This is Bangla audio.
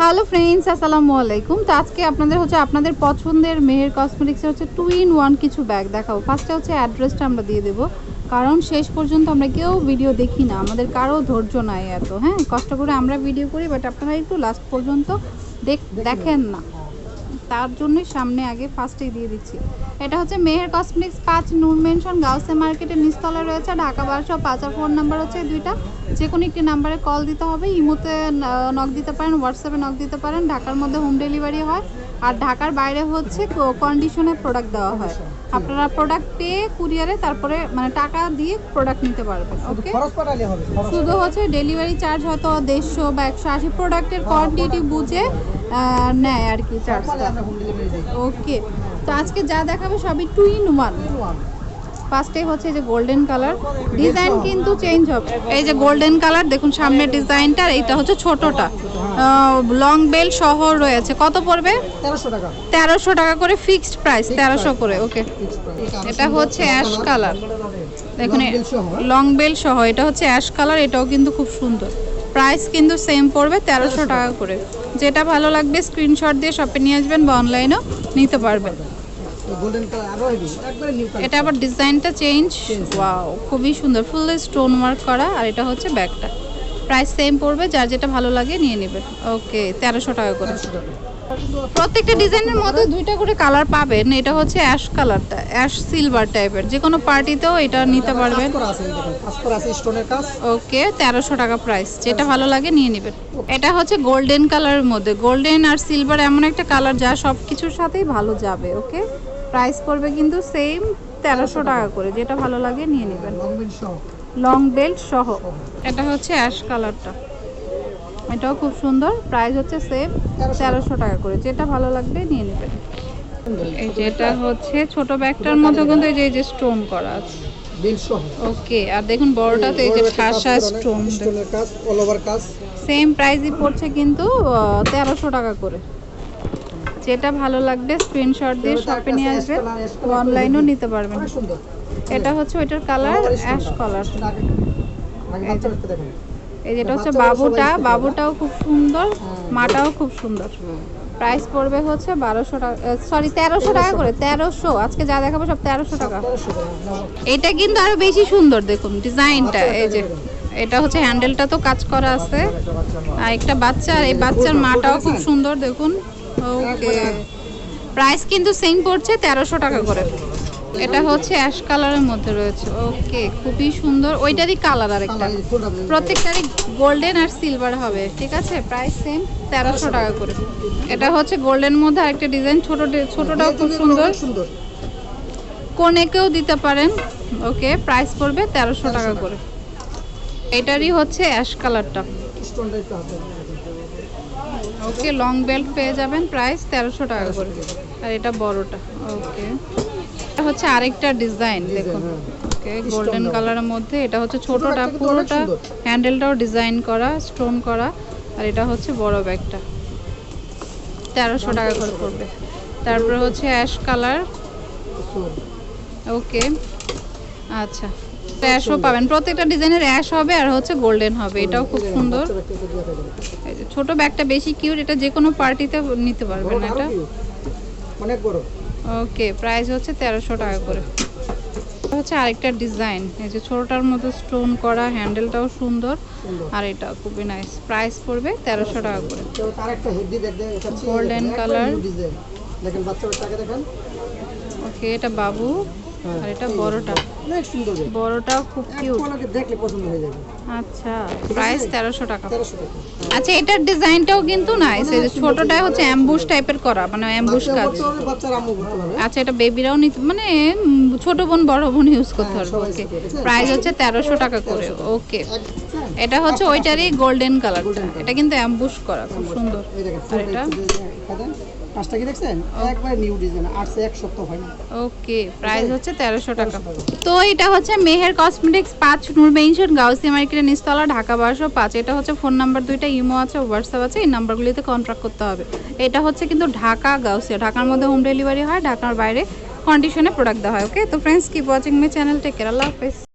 হ্যালো ফ্রেন্ডস আসসালামু আলাইকুম। তো আজকে আপনাদের হচ্ছে আপনাদের পছন্দের মেহের কসমেটিক্সের হচ্ছে টু ইন ওয়ান কিছু ব্যাগ দেখাবো। ফার্স্টে হচ্ছে অ্যাড্রেসটা আমরা দিয়ে দেবো। কারণ শেষ পর্যন্ত আমরা কেউ ভিডিও দেখি না। আমাদের কারও ধৈর্য নাই এত হ্যাঁ? কষ্ট করে আমরা ভিডিও করি বাট আপনারা একটু লাস্ট পর্যন্ত দেখ দেখেন না। তার জন্যই সামনে আগে ফার্স্টেই দিয়ে দিচ্ছি। এটা হচ্ছে মেহের কসমেটিক্স পাঁচ নূর মেনশন গাউসে মার্কেটের নিচতলায় রয়েছে ঢাকা বারোশো পাঁচ আর ফোন নাম্বার হচ্ছে দুইটা। যে কোনো একটি নাম্বারে কল দিতে হবে ইমোতে নক দিতে পারেন হোয়াটসঅ্যাপে নক দিতে পারেন ঢাকার মধ্যে হোম ডেলিভারি হয়। আর ঢাকার বাইরে হচ্ছে কন্ডিশনে প্রোডাক্ট দেওয়া হয়। আপনারা প্রোডাক্ট পেয়ে কুরিয়ারে তারপরে মানে টাকা দিয়ে প্রোডাক্ট নিতে পারবেন ওকে শুধু হচ্ছে ডেলিভারি চার্জ হয়তো দেড়শো বা একশো আশি প্রোডাক্টের কোয়ান্টিটি বুঝে আহ, নেয় আর কি চার্জটা। ওকে তো আজকে যা দেখাবে সবই টু ইন ওয়ান। ফার্স্টে হচ্ছে যে গোল্ডেন কালার ডিজাইন কিন্তু চেঞ্জ হবে। এই যে গোল্ডেন কালার দেখুন সামনের ডিজাইনটা আর এইটা হচ্ছে ছোটটা। লং বেল সহ রয়েছে। কত পড়বে? তেরোশো টাকা। করে ফিক্সড প্রাইস তেরোশো করে ওকে। এটা হচ্ছে অ্যাশ কালার দেখুন। লং বেল সহ এটা হচ্ছে অ্যাশ কালার এটাও কিন্তু খুব সুন্দর। প্রাইস কিন্তু সেম পড়বে তেরোশো টাকা করে। যেটা ভালো লাগবে স্ক্রিনশট দিয়ে শপে নিয়ে আসবেন বা অনলাইনেও নিতে পারবেন। এটা আবার ডিজাইনটা চেঞ্জ ওয়াও খুবই সুন্দর। ফুল স্টোন ওয়ার্ক করা আর এটা হচ্ছে ব্যাগটা প্রাইস সেম পড়বে, যার যেটা ভালো লাগে নিয়ে নেবেন ওকে তেরোশো টাকা করে। প্রত্যেকটা ডিজাইনের মধ্যে দুইটা করে কালার পাবেন, এটা হচ্ছে অ্যাশ কালারটা অ্যাশ সিলভার টাইপের যে কোনো পার্টিতেও এটা নিতে পারবেন। ওকে তেরোশো টাকা প্রাইস যেটা ভালো লাগে নিয়ে নেবেন। এটা হচ্ছে গোল্ডেন কালারের মধ্যে। গোল্ডেন আর সিলভার এমন একটা কালার যা সব কিছুর সাথেই ভালো যাবে ওকে প্রাইস পড়বে কিন্তু সেম তেরোশো টাকা করে, যেটা ভালো লাগে নিয়ে নেবেন। লং বেল্ট সহ। এটা হচ্ছে অ্যাশ কালারটা এটাও খুব সুন্দর। প্রাইস হচ্ছে সেম তেরোশো টাকা করে। যেটা ভালো লাগবে নিয়ে নেবেন। এই যেটা হচ্ছে ছোট ব্যাগটার মধ্যে কিন্তু এই যে স্টোন করা আছে। ওকে আর দেখুন বড়টাতে এই যে ঠাসা স্টোন সেম প্রাইসই পড়ছে কিন্তু তেরোশো টাকা করে। যেটা ভালো লাগবে স্ক্রিনশট দিয়ে শপে নিয়ে আসবেন অনলাইনেও নিতে পারবেন। সুন্দর এটা হচ্ছে ওইটার কালার অ্যাশ কালার এই যেটা হচ্ছে বাবুটা বাবুটাও খুব সুন্দর মাটাও খুব সুন্দর। প্রাইস পড়বে হচ্ছে বারোশো টাকা সরি তেরোশো টাকা করে তেরোশো। আজকে যা দেখাবো সব তেরোশো টাকা। এটা কিন্তু আরও বেশি সুন্দর দেখুন ডিজাইনটা এই যে। এটা হচ্ছে হ্যান্ডেলটা তো কাজ করা আছে। আর একটা বাচ্চা আর এই বাচ্চার মাটাও খুব সুন্দর দেখুন। ওকে প্রাইস কিন্তু সেম পড়ছে তেরোশো টাকা করে। এটা হচ্ছে অ্যাশ কালারের মধ্যে রয়েছে। ওকে খুবই সুন্দর। ওইটারই কালার আরেকটা। প্রত্যেকটারই গোল্ডেন আর সিলভার হবে ঠিক আছে? প্রাইস সেম তেরোশো টাকা করে। এটা হচ্ছে গোল্ডেন মধ্যে আরেকটা ডিজাইন ছোট ছোটটাও খুব সুন্দর। কোনেকেও দিতে পারেন। ওকে প্রাইস পড়বে তেরোশো টাকা করে। এটারই হচ্ছে অ্যাশ কালারটা। ওকে লং বেল্ট পেয়ে যাবেন। প্রাইস তেরোশো টাকা করে। আর এটা বড়টা। ওকে। এটা হচ্ছে আরেকটা ডিজাইন দেখুন। ওকে গোল্ডেন কালারের মধ্যে। এটা হচ্ছে ছোটটা পুরোটা হ্যান্ডেলটাও ডিজাইন করা স্টোন করা। আর এটা হচ্ছে বড় ব্যাগটা তেরোশো টাকা করে পড়বে। তারপরে হচ্ছে অ্যাশ কালার ওকে আচ্ছা। অ্যাশও পাবেন। প্রত্যেকটা ডিজাইনের অ্যাশ হবে আর হচ্ছে গোল্ডেন হবে। এটাও খুব সুন্দর। ছোট ব্যাগটা বেশি কিউট এটা যে কোনো পার্টিতে নিতে পারবেন এটা। অনেক বড়। ওকে প্রাইস হচ্ছে তেরোশো টাকা করে। হচ্ছে আরেকটা ডিজাইন এই যে ছোটোটার মতো স্টোন করা হ্যান্ডেলটাও সুন্দর আর এটা খুবই নাইস প্রাইস পড়বে তেরোশো টাকা করে। Golden design। দেখেন। ওকে এটা বাবু। আর এটা এই বড়টা। অনেক সুন্দর বড়টাও খুব কিউট দেখলে পছন্দ হয়ে যাবে। আচ্ছা প্রাইস তেরোশো টাকা। তেরোশো টাকা। আচ্ছা এটার ডিজাইনটাও কিন্তু নাইস এই যে ছোটটা হচ্ছে অ্যাম্বুশ টাইপের করা মানে অ্যাম্বুশ কাজ। আচ্ছা এটা বেবিরাও নিতে মানে ছোট বোন বড় বোন ইউজ করতে হ্যাঁ, পারবে ওকে। প্রাইস হচ্ছে তেরোশো টাকা করে। ওকে হ্যাঁ, এটা হচ্ছে ওইটারই গোল্ডেন কালার এটা কিন্তু অ্যাম্বুশ করা খুব সুন্দর। আর এটা? পাঁচটা কি দেখছেন? একবারে নিউ ডিজাইন আসছে এক সপ্তাহ হয় না। ওকে প্রাইস হচ্ছে তেরোশো টাকা। তো এটা হচ্ছে মেহের কসমেটিক্স পাঁচ নূর মেনশন গাউসি মার্কেটের নিচতলা ঢাকা বারোশো পাঁচ। এটা হচ্ছে ফোন নাম্বার দুইটা ইমো আছে হোয়াটসঅ্যাপ আছে এই নাম্বারগুলিতে কন্ট্যাক্ট করতে হবে। এটা হচ্ছে কিন্তু ঢাকা গাউসিয়া। ঢাকার মধ্যে হোম ডেলিভারি হয় ঢাকার বাইরে কন্ডিশনে প্রোডাক্ট দেওয়া হয় ওকে তো friends keep watching my channel take care আল্লাহ হাফেজ।